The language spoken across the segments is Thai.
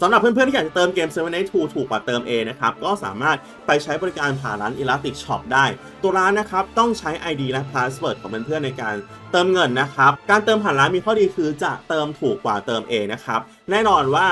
สำหรับเพื่อนๆที่อยากจะเติมเกม7 8 2ถูกกว่าเติม A นะครับ ก็สามารถไปใช้บริการผ่านร้าน Elastic Shop ได้ ตัวร้านนะครับ ต้องใช้ ID และ Password ของเพื่อนๆในการเติมเงินนะครับ การเติมผ่านร้านมีข้อดีคือจะเติมถูกกว่าเติม A นะครับ แน่นอนว่า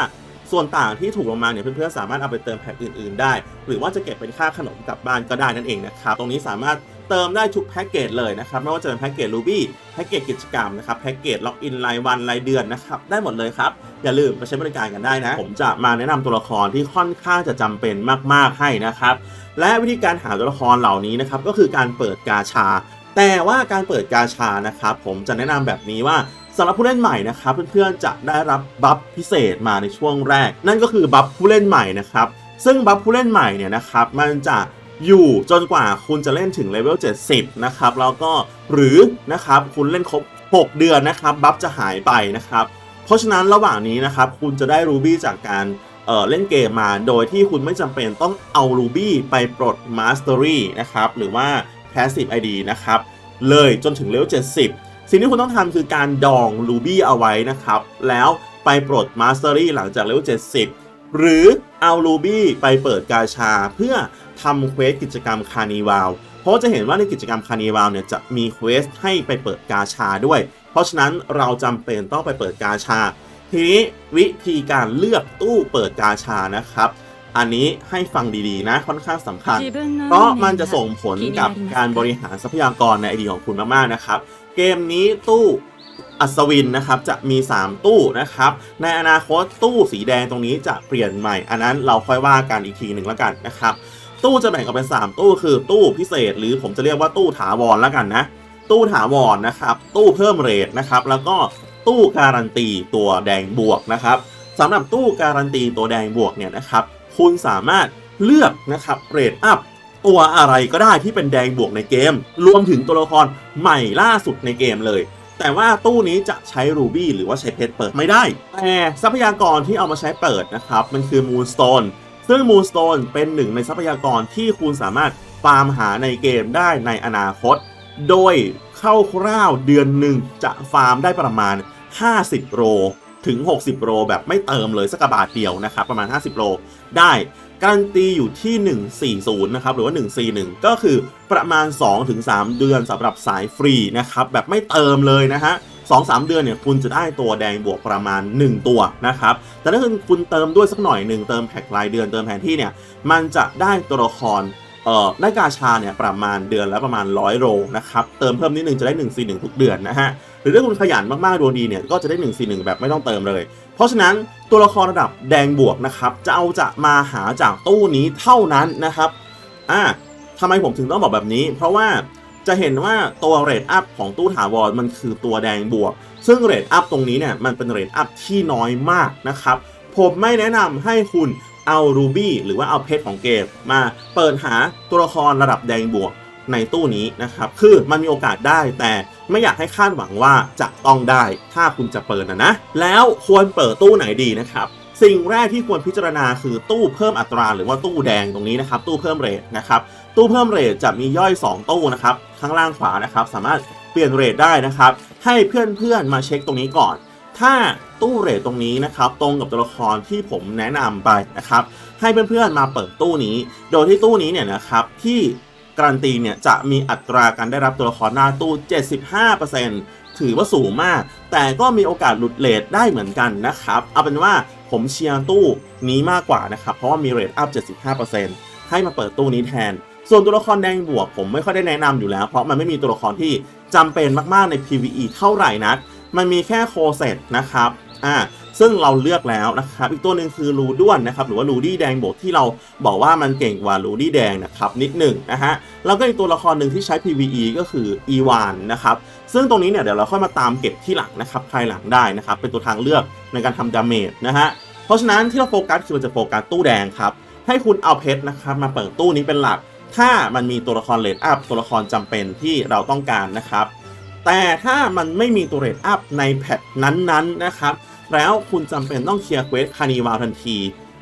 ส่วนต่างที่ถูกลงมาเนี่ยเพื่อนๆสามารถเอาไปเติมแพ็คอื่นๆได้ หรือว่าจะเก็บเป็นค่าขนมกลับบ้านก็ได้นั่นเองนะครับตรงนี้สามารถเติมได้ทุกแพ็กเกจเลยนะครับไม่ว่าจะเป็นแพ็กเกจ Ruby แพ็กเกจกิจกรรมนะครับแพ็กเกจล็อกอินรายวันรายเดือนนะครับได้หมดเลยครับ อย่าลืมไปใช้บริการกันได้นะ ผมจะมาแนะนำตัวละครที่ค่อนข้างจะจำเป็นมากๆให้นะครับ และวิธีการหาตัวละครเหล่านี้นะครับก็คือการเปิดกาชา แต่ว่าการเปิดกาชานะครับผมจะแนะนำแบบนี้ว่า สำหรับผู้เล่นใหม่นะครับเพื่อนๆจะได้รับบัฟพิเศษมาในช่วงแรก นั่นก็คือบัฟผู้เล่นใหม่นะครับซึ่งบัฟผู้เล่นใหม่เนี่ยนะครับมันจะอยู่จนกว่าคุณจะเล่นถึงเลเวล 70 นะครับแล้วก็หรือนะครับคุณเล่นครบ 6 เดือนนะครับบัฟจะหายไปนะครับเพราะฉะนั้นระหว่างนี้นะครับคุณจะได้รูบี้จากการเเล่นเกมมา โดยที่คุณไม่จำเป็นต้องเอารูบี้ไปปลด Mastery นะครับหรือว่า Passive ID นะครับเลยจนถึงเลเวล 70 สิ่งที่คุณต้องทำคือการดองรูบี้เอาไว้นะครับ แล้วไปปลด Mastery หลังจากเลเวล70 หรือเอารูบี้ไปเปิดกาชา เพื่อทำเควสกิจกรรมคานิวาลเพราะจะเห็นว่าในกิจกรรมคานิวาลเนี่ยจะมีเควสให้ไปเปิดกาชาด้วย เพราะฉะนั้นเราจำเป็นต้องไปเปิดกาชา ทีนี้วิธีการเลือกตู้เปิดกาชานะครับ อันนี้ให้ฟังดีๆนะ ค่อนข้างสำคัญ เพราะมันจะส่งผลกับการบริหารทรัพยากรในไอดีของคุณมากๆนะครับ เกมนี้ตู้อัศวินนะครับจะมี 3 ตู้นะครับ ในอนาคตตู้สีแดงตรงนี้จะเปลี่ยนใหม่ อันนั้นเราค่อยว่ากันอีกทีหนึ่งแล้วกันนะครับ ตู้จะแบ่งออกเป็น 3 ตู้คือตู้พิเศษ หรือผมจะเรียกว่าตู้ถาวรแล้วกันนะ ตู้ถาวรนะครับ ตู้เพิ่มเรทนะครับ แล้วก็ตู้การันตีตัวแดงบวกนะครับสำหรับตู้การันตีตัวแดงบวกเนี่ยนะครับ คุณสามารถเลือกนะครับเรทอัพตัวอะไรก็ได้ที่เป็นแดงบวกในเกม รวมถึงตัวละครใหม่ล่าสุดในเกมเลย แต่ว่าตู้นี้จะใช้รูบี้หรือว่าใช้เพชรเปิดไม่ได้ แต่ทรัพยากรที่เอามาใช้เปิดนะครับ มันคือมูนสโตนซึ่งมูนสโตนเป็นหนึ่งในทรัพยากรที่คุณสามารถฟาร์มหาในเกมได้ในอนาคต โดยเข้าคร่าวเดือนหนึ่งจะฟาร์มได้ประมาณ 50 โร ถึง 60โรแบบไม่เติมเลยสักบาทเดียวนะครับประมาณ 50โรได้การันตีอยู่ที่ 140 นะครับ หรือว่า 141 ก็คือประมาณ 2-3 เดือนสำหรับสายฟรีนะครับ แบบไม่เติมเลยนะฮะ2-3เดือนเนี่ยคุณจะได้ตัวแดงบวกประมาณ 1 ตัวนะครับ แต่ถ้าคุณเติมด้วยสักหน่อยหนึ่งเติมแพ็ครายเดือนเติมแผนที่เนี่ย มันจะได้ตัวละครเอ่อได้กาชาเนี่ยประมาณเดือนละประมาณ 100โรนะครับ เติมเพิ่มนิดนึงจะได้ 141 ทุกเดือนนะฮะ หรือถ้าคุณขยันมากๆดวงดีเนี่ยก็จะได้141แบบไม่ต้องเติมเลย เพราะฉะนั้นตัวละครระดับแดงบวกนะครับจะเอาจะมาหาจากตู้นี้เท่านั้นนะครับอ่าทำไมผมถึงต้องบอกแบบนี้ เพราะว่าจะเห็นว่าตัวเรทอัพของตู้ถาวรมันคือตัวแดงบวก ซึ่งเรทอัพตรงนี้เนี่ยมันเป็นเรทอัพที่น้อยมากนะครับ ผมไม่แนะนำให้คุณเอารูบี้หรือว่าเอาเพชรของเกมมาเปิดหาตัวละครระดับแดงบวก ในตู้นี้นะครับ คือมันมีโอกาสได้แต่ไม่อยากให้คาดหวังว่าจะต้องได้ถ้าคุณจะเปิดนะนะ แล้วควรเปิดตู้ไหนดีนะครับสิ่งแรกที่ควรพิจารณาคือตู้เพิ่มอัตราหรือว่าตู้แดงตรงนี้นะครับ ตู้เพิ่มเรทนะครับ ตู้เพิ่มเรทจะมีย่อย 2 ตู้นะครับ ข้างล่างขวานะครับ สามารถเปลี่ยนเรทได้นะครับ ให้เพื่อนๆมาเช็คตรงนี้ก่อน ถ้าตู้เรทตรงนี้นะครับ ตรงกับตัวละครที่ผมแนะนำไปนะครับ ให้เพื่อนๆมาเปิดตู้นี้ โดยที่ตู้นี้เนี่ยนะครับที่ การันตีเนี่ยจะมีอัตราการได้รับตัวละครหน้าตู้ 75%ถือว่าสูงมาก แต่ก็มีโอกาสหลุดเรทได้เหมือนกันนะครับ เอาเป็นว่าผมเชียร์ตู้นี้มากกว่านะครับ เพราะว่ามีเรทอัพ 75%ให้มาเปิดตู้นี้แทน ส่วนตัวละครแดงบวกผมไม่ค่อยได้แนะนำอยู่แล้ว เพราะมันไม่มีตัวละครที่จำเป็นมากๆใน PVE เท่าไหร่นัก มันมีแค่โคเซตนะครับ อ่า ซึ่งเราเลือกแล้วนะครับ อีกตัวหนึ่งคือรูด้วนนะครับ หรือว่ารูดี้แดงบกที่เราบอกว่ามันเก่งกว่ารูดี้แดงนะครับนิดหนึ่งนะฮะแล้วก็อีกตัวละครหนึ่งที่ใช้ PVE ก็คืออีวานนะครับซึ่งตรงนี้เนี่ยเดี๋ยวเราค่อยมาตามเก็บที่หลังนะครับภายหลังได้นะครับ เป็นตัวทางเลือกในการทำดาเมจนะฮะเพราะฉะนั้นที่เราโฟกัสคือมันจะโฟกัสตู้แดงครับให้คุณเอาเพชรนะครับมาเปิดตู้นี้เป็นหลัก ถ้ามันมีตัวละครเลดอัพตัวละครจำเป็นที่เราต้องการนะครับ แต่ถ้ามันไม่มีตัวเรทอัพในแพทนั้นๆนะครับ แล้วคุณจำเป็นต้องเคลียร์เควสคานิวาลทันที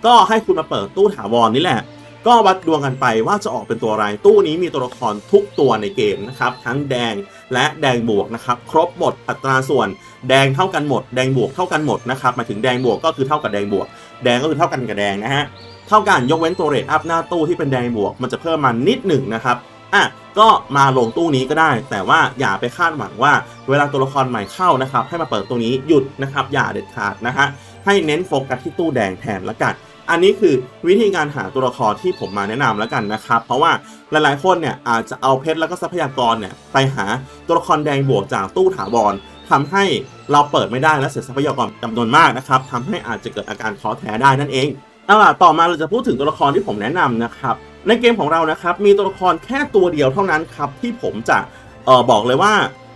ก็ให้คุณมาเปิดตู้ถาวรนี่แหละ ก็วัดดวงกันไปว่าจะออกเป็นตัวอะไร ตู้นี้มีตัวละครทุกตัวในเกมนะครับ ทั้งแดงและแดงบวกนะครับ ครบหมดอัตราส่วน แดงเท่ากันหมด แดงบวกเท่ากันหมดนะครับมาถึงแดงบวกก็คือเท่ากับแดงบวก แดงก็คือเท่ากันกับแดงนะฮะ เท่ากันยกเว้นตัวเรทอัพหน้าตู้ที่เป็นแดงบวก มันจะเพิ่มมานิดหนึ่งนะครับ อะก็มาลงตู้นี้ก็ได้ แต่ว่าอย่าไปคาดหวังว่าเวลาตัวละครใหม่เข้านะครับ ให้มาเปิดตัวนี้หยุดนะครับอย่าเด็ดขาดนะฮะให้เน้นโฟกัสที่ตู้แดงแทนละกัน อันนี้คือวิธีการหาตัวละครที่ผมมาแนะนำแล้วกันนะครับ เพราะว่าหลายๆคนเนี่ยอาจจะเอาเพชรแล้วก็ทรัพยากรเนี่ยไปหาตัวละครแดงบวกจากตู้ถาวรทำให้เราเปิดไม่ได้และเสียทรัพยากรจำนวนมากนะครับทำให้อาจจะเกิดอาการท้อแท้ได้นั่นเองเอาล่ะต่อมาเราจะพูดถึงตัวละครที่ผมแนะนำนะครับ ในเกมของเรานะครับมีตัวละครแค่ตัวเดียวเท่านั้นครับที่ผมจะเออบอกเลยว่า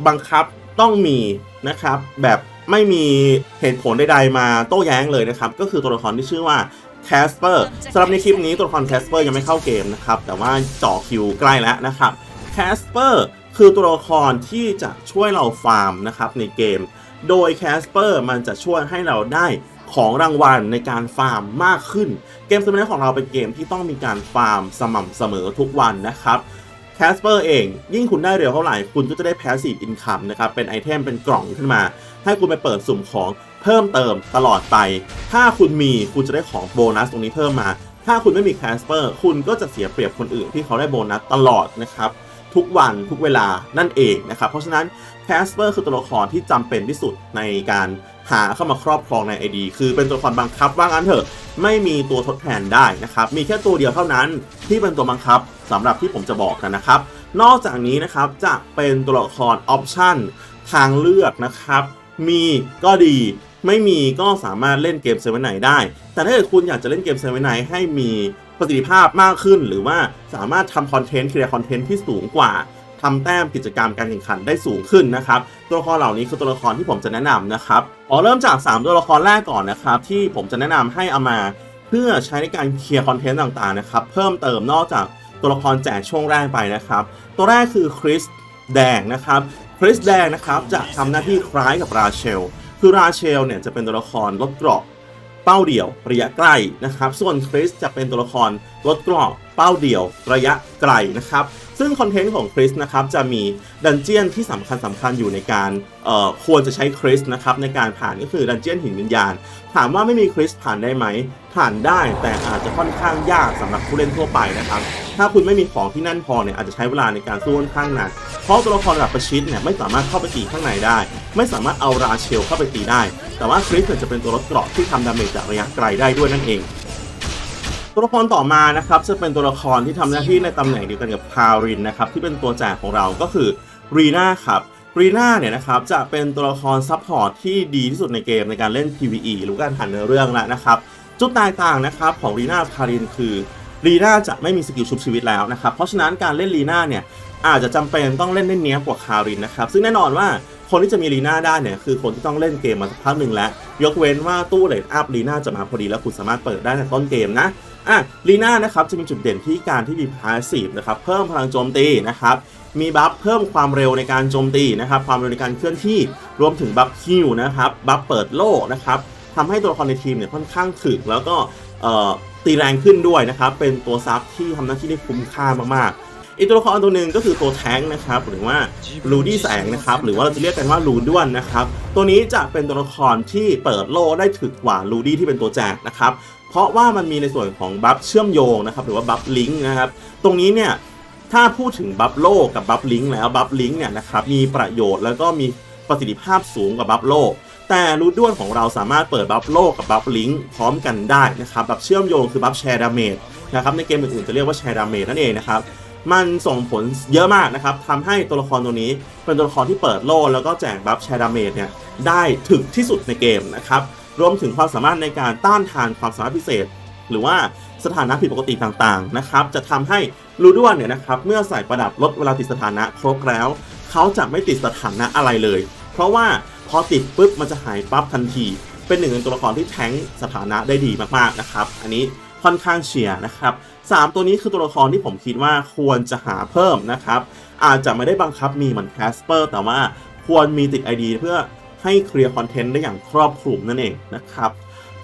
บังคับต้องมีนะครับแบบไม่มีเหตุผลใดๆมาโต้แย้งเลยนะครับก็คือตัวละครที่ชื่อว่าแคสเปอร์สำหรับในคลิปนี้ตัวละครแคสเปอร์ยังไม่เข้าเกมนะครับแต่ว่าจ่อคิวใกล้แล้วนะครับแคสเปอร์คือตัวละครที่จะช่วยเราฟาร์มนะครับในเกม โดยแคสเปอร์มันจะช่วยให้เราได้ ของรางวัลในการฟาร์มมากขึ้น เกมสมัยของเราเป็นเกมที่ต้องมีการฟาร์มสม่ำเสมอทุกวันนะครับแคสเปอร์เอง ยิ่งคุณได้เร็วเท่าไหร่ คุณก็จะได้ passive income นะครับ เป็นไอเทมเป็นกล่องขึ้นมา ให้คุณไปเปิดสุ่มของเพิ่มเติมตลอดไป ถ้าคุณมีคุณจะได้ของโบนัสตรงนี้เพิ่มมา ถ้าคุณไม่มีแคสเปอร์คุณก็จะเสียเปรียบคนอื่นที่เขาได้โบนัสตลอดนะครับ ทุกวันทุกเวลานั่นเองนะครับ เพราะฉะนั้นแคสเปอร์คือตัวละครที่จำเป็นที่สุดในการ หาเข้ามาครอบครองใน ID คือเป็นตัวละครบังคับว่างั้นเถอะไม่มีตัวทดแทนได้นะครับมีแค่ตัวเดียวเท่านั้นที่เป็นตัวบังคับสำหรับที่ผมจะบอกกันนะครับ นอกจากนี้นะครับจะเป็นตัวละครออปชั่นทางเลือกนะครับ มีก็ดีไม่มีก็สามารถเล่นเกมเซเว่นไนได้ แต่ถ้าเกิดคุณอยากจะเล่นเกมเซเว่นไนให้มีประสิทธิภาพมากขึ้น หรือว่าสามารถทำคอนเทนต์เคลียร์คอนเทนต์ที่สูงกว่า ทำแต้มกิจกรรมการแข่งขันได้สูงขึ้นนะครับ ตัวละครเหล่านี้คือตัวละครที่ผมจะแนะนำนะครับขอเริ่มจาก 3 ตัวละครแรกก่อนนะครับ ที่ผมจะแนะนำให้เอามาเพื่อใช้ในการเคลียร์คอนเทนต์ต่างๆนะครับ เพิ่มเติมนอกจากตัวละครแจกช่วงแรกไปนะครับ ตัวแรกคือคริสแดงนะครับคริสแดงนะครับจะทำหน้าที่คล้ายกับราเชล คือราเชลเนี่ยจะเป็นตัวละครลดเกราะเป้าเดี่ยวระยะใกล้นะครับ ส่วนคริสจะเป็นตัวละครลดเกราะ เป้าเดี่ยวระยะไกลนะครับ ซึ่งคอนเทนต์ของคริสนะครับจะมีดันเจียนที่สำคัญสำคัญอยู่ในการควรจะใช้คริสนะครับในการผ่านก็คือดันเจียนหินวิญญาณ ถามว่าไม่มีคริสผ่านได้ไหม ผ่านได้แต่อาจจะค่อนข้างยากสำหรับผู้เล่นทั่วไปนะครับ ถ้าคุณไม่มีของที่แน่นพอเนี่ยอาจจะใช้เวลาในการสู้ค่อนข้างนานเพราะตัวละครระดับประชิดเนี่ยไม่สามารถเข้าไปตีข้างในได้ ไม่สามารถเอาราเชลเข้าไปตีได้ แต่ว่าคริสเนี่ยจะเป็นตัวลดเกราะที่ทำดาเมจจากระยะไกลได้ด้วยนั่นเอง ตัวละครต่อมานะครับจะเป็นตัวละครที่ทำหน้าที่ในตำแหน่งเดียวกันกับคารินนะครับที่เป็นตัวแจกของเราก็คือรีน่าครับรีน่าเนี่ยนะครับจะเป็นตัวละครซับพอร์ตที่ดีที่สุดในเกมในการเล่น PVE หรือการผ่านเนื้อเรื่องแล้วนะครับจุดแตกต่างนะครับของรีน่าคารินคือรีน่าจะไม่มีสกิลชุบชีวิตแล้วนะครับเพราะฉะนั้นการเล่นรีน่าเนี่ยอาจจะจำเป็นต้องเล่นได้เนี้ยกว่าคารินนะครับซึ่งแน่นอนว่าคนที่จะมีรีน่าได้เนี่ยคือคนที่ต้องเล่นเกมมาสักพักหนึ่งแล้ว ยกเว้นว่าตู้เลดอัพรีน่าจะมาพอดีแล้วคุณสามารถเปิดได้ในต้นเกมนะ อะลีน่านะครับจะมีจุดเด่นที่การที่มีพาสซีฟนะครับเพิ่มพลังโจมตีนะครับมีบัฟเพิ่มความเร็วในการโจมตีนะครับความเร็วในการเคลื่อนที่รวมถึงบัฟฮิวนะครับบัฟเปิดโล่นะครับทำให้ตัวละครในทีมเนี่ยค่อนข้างถึกแล้วก็ตีแรงขึ้นด้วยนะครับเป็นตัวซับที่ทำหน้าที่ได้คุ้มค่ามากๆอีกตัวละครตัวหนึ่งก็คือตัวแท้งนะครับหรือว่าลูดี้แสงนะครับหรือว่าเราจะเรียกกันว่าลูด้วนนะครับตัวนี้จะเป็นตัวละครที่เปิดโล่ได้ถึกกว่าลูดี้ที่เป็นตัวแจกนะครับ เพราะว่ามันมีในส่วนของบัฟเชื่อมโยงนะครับหรือว่าบัฟลิงก์นะครับตรงนี้เนี่ยถ้าพูดถึงบัฟโลกับบัฟลิงก์แล้วบัฟลิงก์เนี่ยนะครับมีประโยชน์แล้วก็มีประสิทธิภาพสูงกว่าบัฟโลแต่รูด้วนของเราสามารถเปิดบัฟโลกับบัฟลิงก์พร้อมกันได้นะครับบัฟเชื่อมโยงคือบัฟแชร์ดาเมจนะครับในเกมอื่นๆจะเรียกว่าแชร์ดาเมจนั่นเองนะครับมันส่งผลเยอะมากนะครับทำให้ตัวละครตัวนี้เป็นตัวละครที่เปิดโล่แล้วก็แจกบัฟแชร์ดาเมจเนี่ยได้ถึกที่สุดในเกมนะครับ รวมถึงความสามารถในการต้านทานความสามารถพิเศษ หรือว่าสถานะผิดปกติต่างๆนะครับ จะทำให้รูด้วนเนี่ยนะครับเมื่อใส่ประดับลดเวลาติดสถานะครบแล้ว เขาจะไม่ติดสถานะอะไรเลย เพราะว่าพอติดปุ๊บมันจะหายปั๊บทันที เป็นหนึ่งในตัวละครที่แทงสถานะได้ดีมากๆนะครับ อันนี้ค่อนข้างเชียร์นะครับสามตัวนี้คือตัวละครที่ผมคิดว่าควรจะหาเพิ่มนะครับ อาจจะไม่ได้บังคับมีเหมือนแคสเปอร์แต่ว่าควรมีติด ID เพื่อ ให้เคลียร์คอนเทนต์ได้อย่างครอบคลุมนั่นเองนะครับ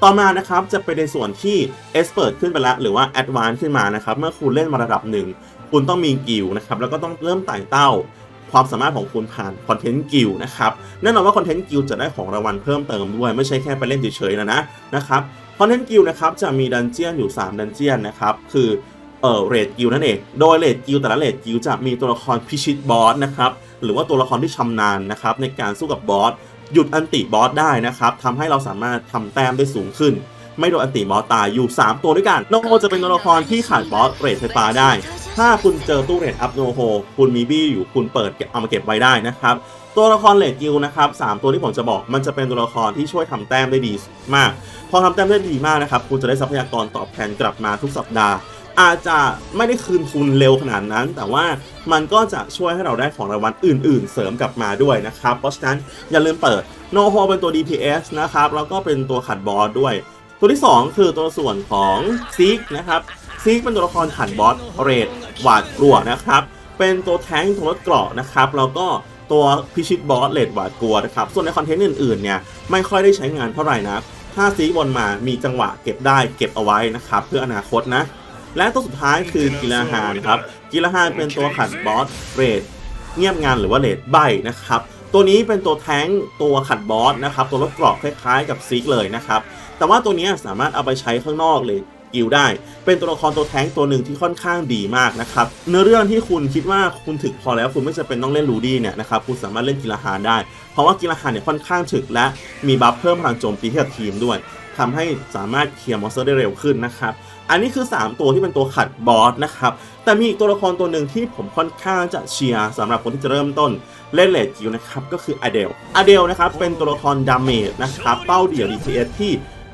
ต่อมานะครับจะเป็นในส่วนที่ Expert ขึ้นไปแล้วหรือว่า Advanced ขึ้นมานะครับเมื่อคุณเล่นมาระดับหนึ่ง คุณต้องมีกิลนะครับแล้วก็ต้องเริ่มไต่เต้าความสามารถของคุณผ่านคอนเทนต์กิลนะครับแน่นอนว่าคอนเทนต์กิลจะได้ของรางวัลเพิ่มเติมด้วย ไม่ใช่แค่ไปเล่นเฉยๆนะนะนะครับคอนเทนต์กิลนะครับจะมีดันเจียนอยู่ 3 ดันเจียนนะครับคือเอ่อเรดกิลนั่นเอง โดยเรดกิลแต่ละเรดกิลจะมีตัวละครพิชิตบอสนะครับหรือว่าตัวละครที่ชำนาญนะครับในการสู้กับบอส หยุดอันติบอสได้นะครับทำให้เราสามารถทำแต้มได้สูงขึ้น ไม่โดนอันติบอสตายอยู่ 3 ตัวด้วยกันโนโฮจะเป็นตัวละครที่ขาดบอสเรทไฟฟ้าได้ ถ้าคุณเจอตู้เรทอัพโนโฮคุณมีบี้อยู่คุณเปิดเก็บเอามาเก็บไว้ได้นะครับตัวละครเลดกิลนะครับสามตัวที่ผมจะบอกมันจะเป็นตัวละครที่ช่วยทำแต้มได้ดีมาก พอทำแต้มได้ดีมากนะครับ คุณจะได้ทรัพยากรตอบแทนกลับมาทุกสัปดาห์ อาจจะไม่ได้คืนทุนเร็วขนาดนั้น แต่ว่ามันก็จะช่วยให้เราได้ของรางวัลอื่น ๆ เสริมกลับมาด้วยนะครับ เพราะฉะนั้นอย่าลืมเปิดโนโฮเป็นตัว DPS นะครับ แล้วก็เป็นตัวขัดบอสด้วย ตัวที่ 2 คือตัวส่วนของซีกนะครับซีกเป็นตัวละครขัดบอสเรดหวาดกลัวนะครับ เป็นตัวแทงตัวรถเกราะนะครับ แล้วก็ตัวพิชิตบอสเลดหวาดกลัวนะครับ ส่วนในคอนเทนต์อื่นๆเนี่ยไม่ค่อยได้ใช้งานเท่าไหร่นะถ้าซีกบนมามีจังหวะเก็บได้เก็บเอาไว้นะครับ เพื่ออนาคตนะ และตัวสุดท้ายคือกิลาฮานครับกิลาฮานเป็นตัวขัดบอสเรดเงียบงานหรือว่าเรดใบนะครับ ตัวนี้เป็นตัวแท้งตัวขัดบอสนะครับ ตัวรถเกราะคล้ายๆกับซีกเลยนะครับ แต่ว่าตัวนี้สามารถเอาไปใช้ข้างนอกเลยกิลได้ เป็นตัวละครตัวแท้งตัวหนึ่งที่ค่อนข้างดีมากนะครับ เนื้อเรื่องที่คุณคิดว่าคุณถึกพอแล้วคุณไม่จำเป็นต้องเล่นลูดี้เนี่ยนะครับ คุณสามารถเล่นกิลาฮานได้ เพราะว่ากิลาฮานเนี่ยค่อนข้างถึกและมีบัฟเพิ่มพลังโจมตีให้กับทีมด้วย ทำให้สามารถเคลียร์มอนสเตอร์ได้เร็วขึ้นนะครับ อันนี้คือ 3 ตัวที่เป็นตัวขัดบอสนะครับ แต่มีอีกตัวละครตัวหนึ่งที่ผมค่อนข้างจะเชียร์สำหรับคนที่จะเริ่มต้นเล่นเลดกิลนะครับก็คืออเดลอเดลนะครับเป็นตัวละครดาเมจนะครับเป้าเดี่ยว DPS ที่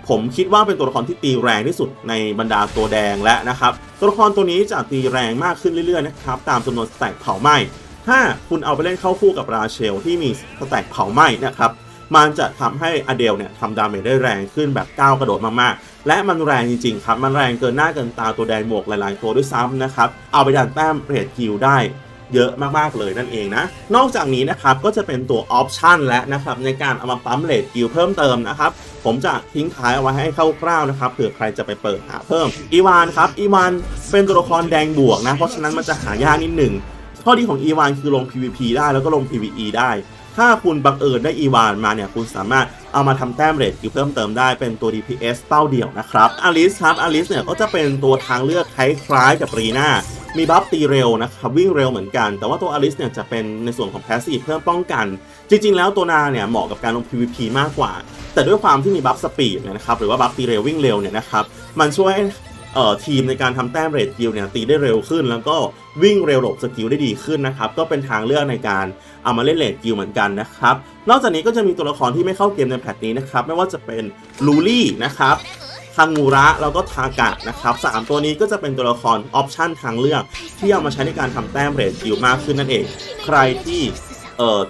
ผมคิดว่าเป็นตัวละครที่ตีแรงที่สุดในบรรดาตัวแดงและนะครับ ตัวละครตัวนี้จะตีแรงมากขึ้นเรื่อยๆนะครับตามจำนวนสแต็กเผาไหม้ถ้าคุณเอาไปเล่นเข้าคู่กับราเชลที่มีสแต็กเผาไหม้นะครับ มันจะทำให้อเดลเนี่ยทำดาเมจได้แรงขึ้นแบบก้าวกระโดดมากๆ และมันแรงจริงๆครับ มันแรงเกินหน้าเกินตาตัวแดงหมวกหลายๆตัวด้วยซ้ำนะครับ เอาไปดันแต้มเรทคิวได้เยอะมากๆเลยนั่นเองนะ นอกจากนี้นะครับก็จะเป็นตัวออปชันและนะครับในการเอามาปั๊มเรทคิวเพิ่มเติมนะครับ ผมจะทิ้งท้ายเอาไว้ให้คร่าวๆนะครับเผื่อใครจะไปเปิดหาเพิ่ม อีวานครับอีวานเป็นตัวละครแดงบวกนะ เพราะฉะนั้นมันจะหายากนิดหนึ่งข้อดีของอีวานคือลง PVP ได้แล้วก็ลง PVE ได้ ถ้าคุณบังเอิญได้อีวานมาเนี่ยคุณสามารถเอามาทำแต้มเรทคิวเพิ่มเติมได้เป็นตัว DPS เป้าเดี่ยวนะครับอลิสครับอลิสเนี่ยก็จะเป็นตัวทางเลือกคล้ายๆกับรีนามีบัฟตีเร็วนะครับวิ่งเร็วเหมือนกัน แต่ว่าตัวอลิสเนี่ยจะเป็นในส่วนของแพสซีฟเพิ่มป้องกัน จริง ๆ แล้วตัวนาเนี่ยเหมาะกับการลง PVP มากกว่า แต่ด้วยความที่มีบัฟสปีดนะครับหรือว่าบัฟตีเร็ววิ่งเร็วเนี่ยนะครับมันช่วย ทีมในการทำแต้มเรทกิลเนี่ยตีได้เร็วขึ้น แล้วก็วิ่งเร็วหลบสกิลได้ดีขึ้นนะครับก็เป็นทางเลือกในการเอามาเล่นเรทกิลเหมือนกันนะครับนอกจากนี้ก็จะมีตัวละครที่ไม่เข้าเกมในแพทนี้นะครับไม่ว่าจะเป็นลูลี่นะครับคังงูระแล้วก็ทากะนะครับสามตัวนี้ก็จะเป็นตัวละครออปชันทางเลือก ที่เอามาใช้ในการทำแต้มเรทกิลมากขึ้นนั่นเอง ใครที่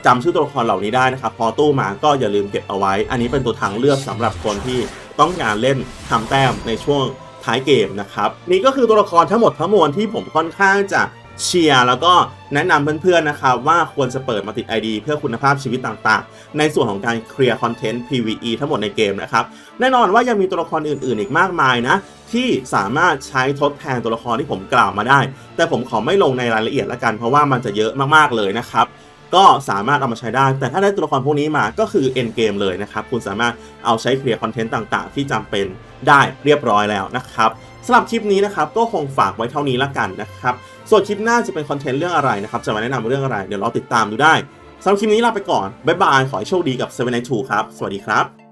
จำชื่อตัวละครเหล่านี้ได้นะครับ พอตู้มาก็อย่าลืมเก็บเอาไว้ อันนี้เป็นตัวทางเลือกสำหรับคนที่ต้องการเล่นทำแต้มในช่วง ท้ายเกมนะครับนี่ก็คือตัวละครทั้งหมดทั้งมวลที่ผมค่อนข้างจะเชียร์แล้วก็แนะนำเพื่อนๆนะครับว่าควรจะเปิดมาติด ID เพื่อคุณภาพชีวิตต่างๆ ในส่วนของการเคลียร์คอนเทนต์ PVE ทั้งหมดในเกมนะครับ แน่นอนว่ายังมีตัวละครอื่นๆ อีกมากมายนะ ที่สามารถใช้ทดแทนตัวละครที่ผมกล่าวมาได้ แต่ผมขอไม่ลงในรายละเอียดละกันเพราะว่ามันจะเยอะมากๆเลยนะครับ ก็สามารถเอามาใช้ได้ แต่ถ้าได้ตัวละครพวกนี้มาก็คือเอ็นเกมเลยนะครับ คุณสามารถเอาใช้เคลียร์คอนเทนต์ต่างๆ ที่จำเป็นได้เรียบร้อยแล้วนะครับสำหรับคลิปนี้นะครับก็คงฝากไว้เท่านี้ละกันนะครับ ส่วนคลิปหน้าจะเป็นคอนเทนต์เรื่องอะไรนะครับ จะมาแนะนำเรื่องอะไร เดี๋ยวรอติดตามดูได้สำหรับคลิปนี้ลาไปก่อน บ๊ายบาย ขอให้โชคดีกับ7 9 2ครับ สวัสดีครับ